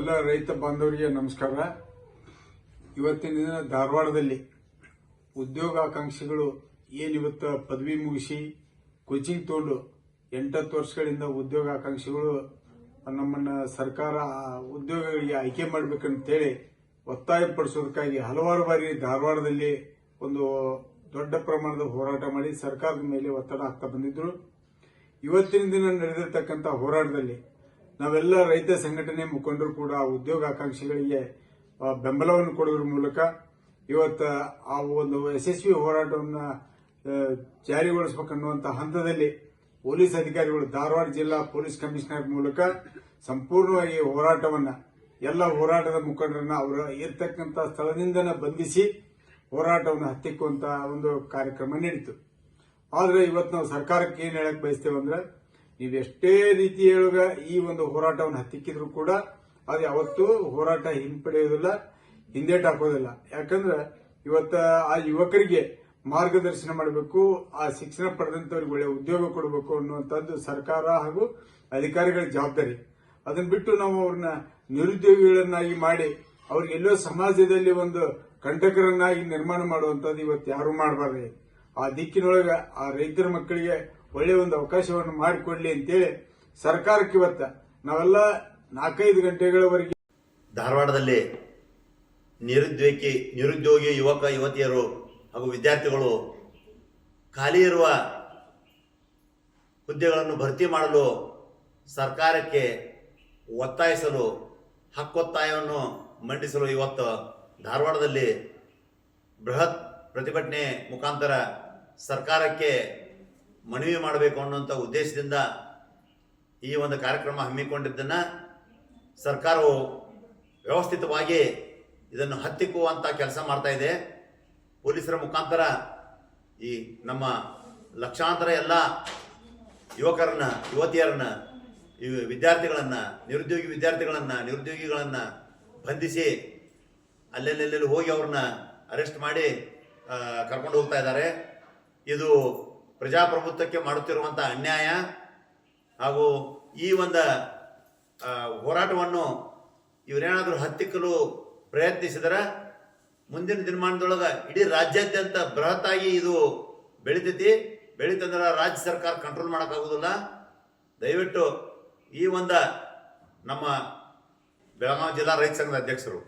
ಎಲ್ಲ ರೈತ ಬಾಂಧವರಿಗೆ ನಮಸ್ಕಾರ. ಇವತ್ತಿನ ದಿನ ಧಾರವಾಡದಲ್ಲಿ ಉದ್ಯೋಗಾಕಾಂಕ್ಷಿಗಳು ಏನಿವತ್ತು ಪದವಿ ಮುಗಿಸಿ ಕೋಚಿಂಗ್ ತಗೊಂಡು ಎಂಟತ್ತು ವರ್ಷಗಳಿಂದ ಉದ್ಯೋಗಾಕಾಂಕ್ಷಿಗಳು ನಮ್ಮನ್ನ ಸರ್ಕಾರ ಉದ್ಯೋಗಗಳಿಗೆ ಆಯ್ಕೆ ಮಾಡಬೇಕಂತೇಳಿ ಒತ್ತಾಯಪಡಿಸೋದಕ್ಕಾಗಿ ಹಲವಾರು ಬಾರಿ ಧಾರವಾಡದಲ್ಲಿ ಒಂದು ದೊಡ್ಡ ಪ್ರಮಾಣದ ಹೋರಾಟ ಮಾಡಿ ಸರ್ಕಾರದ ಮೇಲೆ ಒತ್ತಡ ಹಾಕ್ತಾ ಬಂದಿದ್ರು. ಇವತ್ತಿನ ದಿನ ನಡೆದಿರ್ತಕ್ಕಂಥ ಹೋರಾಟದಲ್ಲಿ ನಾವೆಲ್ಲ ರೈತ ಸಂಘಟನೆ ಮುಖಂಡರು ಕೂಡ ಉದ್ಯೋಗಾಕಾಂಕ್ಷಿಗಳಿಗೆ ಆಕಾಂಕ್ಷೆಗಳಿಗೆ ಬೆಂಬಲವನ್ನು ಕೊಡುವುದರ ಮೂಲಕ ಇವತ್ತು ಆ ಒಂದು ಯಶಸ್ವಿ ಹೋರಾಟವನ್ನು ಜಾರಿಗೊಳಿಸಬೇಕನ್ನುವಂಥ ಹಂತದಲ್ಲಿ ಪೊಲೀಸ್ ಅಧಿಕಾರಿಗಳು ಧಾರವಾಡ ಜಿಲ್ಲಾ ಪೊಲೀಸ್ ಕಮಿಷನರ್ ಮೂಲಕ ಸಂಪೂರ್ಣವಾಗಿ ಹೋರಾಟವನ್ನು, ಎಲ್ಲ ಹೋರಾಟದ ಮುಖಂಡರನ್ನ ಅವರು ಇರ್ತಕ್ಕಂಥ ಸ್ಥಳದಿಂದ ಬಂಧಿಸಿ ಹೋರಾಟವನ್ನು ಹತ್ತಿಕ್ಕುವಂತಹ ಒಂದು ಕಾರ್ಯಕ್ರಮ ನಡೀತು. ಆದರೆ ಇವತ್ತು ನಾವು ಸರ್ಕಾರಕ್ಕೆ ಏನು ಹೇಳಕ್ ಬಯಸ್ತೇವೆ ಅಂದ್ರೆ ನೀವು ರೀತಿ ರೀತಿಯೊಳಗ ಈ ಒಂದು ಹೋರಾಟವನ್ನು ಹತ್ತಿಕ್ಕಿದ್ರು ಕೂಡ ಅದು ಯಾವತ್ತೂ ಹೋರಾಟ ಹಿಂಪಡೆಯೋದಿಲ್ಲ, ಹಿಂದೇಟ್ ಹಾಕೋದಿಲ್ಲ. ಯಾಕಂದ್ರೆ ಇವತ್ತ ಆ ಯುವಕರಿಗೆ ಮಾರ್ಗದರ್ಶನ ಮಾಡಬೇಕು, ಆ ಶಿಕ್ಷಣ ಪಡೆದಂತವ್ರಿಗೆ ಒಳ್ಳೆ ಉದ್ಯೋಗ ಕೊಡಬೇಕು ಅನ್ನುವಂಥದ್ದು ಸರ್ಕಾರ ಹಾಗೂ ಅಧಿಕಾರಿಗಳ ಜವಾಬ್ದಾರಿ. ಅದನ್ನ ಬಿಟ್ಟು ನಾವು ಅವ್ರನ್ನ ನಿರುದ್ಯೋಗಿಗಳನ್ನಾಗಿ ಮಾಡಿ ಅವ್ರಿಗೆ ಎಲ್ಲೋ ಸಮಾಜದಲ್ಲಿ ಒಂದು ಕಂಟಕರನ್ನಾಗಿ ನಿರ್ಮಾಣ ಮಾಡುವಂಥದ್ದು ಇವತ್ತು ಯಾರು ಮಾಡಬಾರ್ದು. ಆ ದಿಕ್ಕಿನೊಳಗೆ ಆ ರೈತರ ಮಕ್ಕಳಿಗೆ ಒಳ್ಳೆ ಒಂದು ಅವಕಾಶವನ್ನು ಮಾಡಿಕೊಡ್ಲಿ ಅಂತೇಳಿ ಸರ್ಕಾರಕ್ಕೆ ಇವತ್ತ ನಾವೆಲ್ಲ ನಾಲ್ಕೈದು ಗಂಟೆಗಳವರೆಗೆ ಧಾರವಾಡದಲ್ಲಿ ನಿರುದ್ಯೋಗಿ ನಿರುದ್ಯೋಗಿ ಯುವಕ, ಯುವತಿಯರು ಹಾಗೂ ವಿದ್ಯಾರ್ಥಿಗಳು ಖಾಲಿ ಇರುವ ಹುದ್ದೆಗಳನ್ನು ಭರ್ತಿ ಮಾಡಲು ಸರ್ಕಾರಕ್ಕೆ ಒತ್ತಾಯಿಸಲು ಹಕ್ಕೊತ್ತಾಯವನ್ನು ಮಂಡಿಸಲು ಇವತ್ತು ಧಾರವಾಡದಲ್ಲಿ ಬೃಹತ್ ಪ್ರತಿಭಟನೆ ಮುಖಾಂತರ ಸರ್ಕಾರಕ್ಕೆ ಮನವಿ ಮಾಡಬೇಕು ಅನ್ನುವಂಥ ಉದ್ದೇಶದಿಂದ ಈ ಒಂದು ಕಾರ್ಯಕ್ರಮ ಹಮ್ಮಿಕೊಂಡಿದ್ದನ್ನು ಸರ್ಕಾರವು ವ್ಯವಸ್ಥಿತವಾಗಿ ಇದನ್ನು ಹತ್ತಿಕ್ಕುವಂಥ ಕೆಲಸ ಮಾಡ್ತಾ ಇದೆ. ಪೊಲೀಸರ ಮುಖಾಂತರ ಈ ನಮ್ಮ ಲಕ್ಷಾಂತರ ಎಲ್ಲ ಯುವಕರನ್ನ, ಯುವತಿಯರನ್ನ ವಿದ್ಯಾರ್ಥಿಗಳನ್ನು, ನಿರುದ್ಯೋಗಿ ವಿದ್ಯಾರ್ಥಿಗಳನ್ನು, ನಿರುದ್ಯೋಗಿಗಳನ್ನು ಬಂಧಿಸಿ ಅಲ್ಲೆಲ್ಲೆಲ್ಲಿ ಹೋಗಿ ಅವ್ರನ್ನ ಅರೆಸ್ಟ್ ಮಾಡಿ ಕರ್ಕೊಂಡು ಹೋಗ್ತಾ ಇದ್ದಾರೆ. ಇದು ಪ್ರಜಾಪ್ರಭುತ್ವಕ್ಕೆ ಮಾಡುತ್ತಿರುವಂಥ ಅನ್ಯಾಯ ಹಾಗೂ ಈ ಒಂದು ಹೋರಾಟವನ್ನು ಇವರೇನಾದರೂ ಹತ್ತಿಕ್ಕಲು ಪ್ರಯತ್ನಿಸಿದರೆ ಮುಂದಿನ ದಿನಮಾನದೊಳಗೆ ಇಡೀ ರಾಜ್ಯಾದ್ಯಂತ ಬೃಹತ್ತಾಗಿ ಇದು ಬೆಳೀತೈತಿ. ಬೆಳಿತಂದ್ರೆ ರಾಜ್ಯ ಸರ್ಕಾರ ಕಂಟ್ರೋಲ್ ಮಾಡೋಕ್ಕಾಗೋದಿಲ್ಲ. ದಯವಿಟ್ಟು ಈ ಒಂದು ನಮ್ಮ ಬೆಳಗಾವಿ ಜಿಲ್ಲಾ ರೈತ ಸಂಘದ ಅಧ್ಯಕ್ಷರು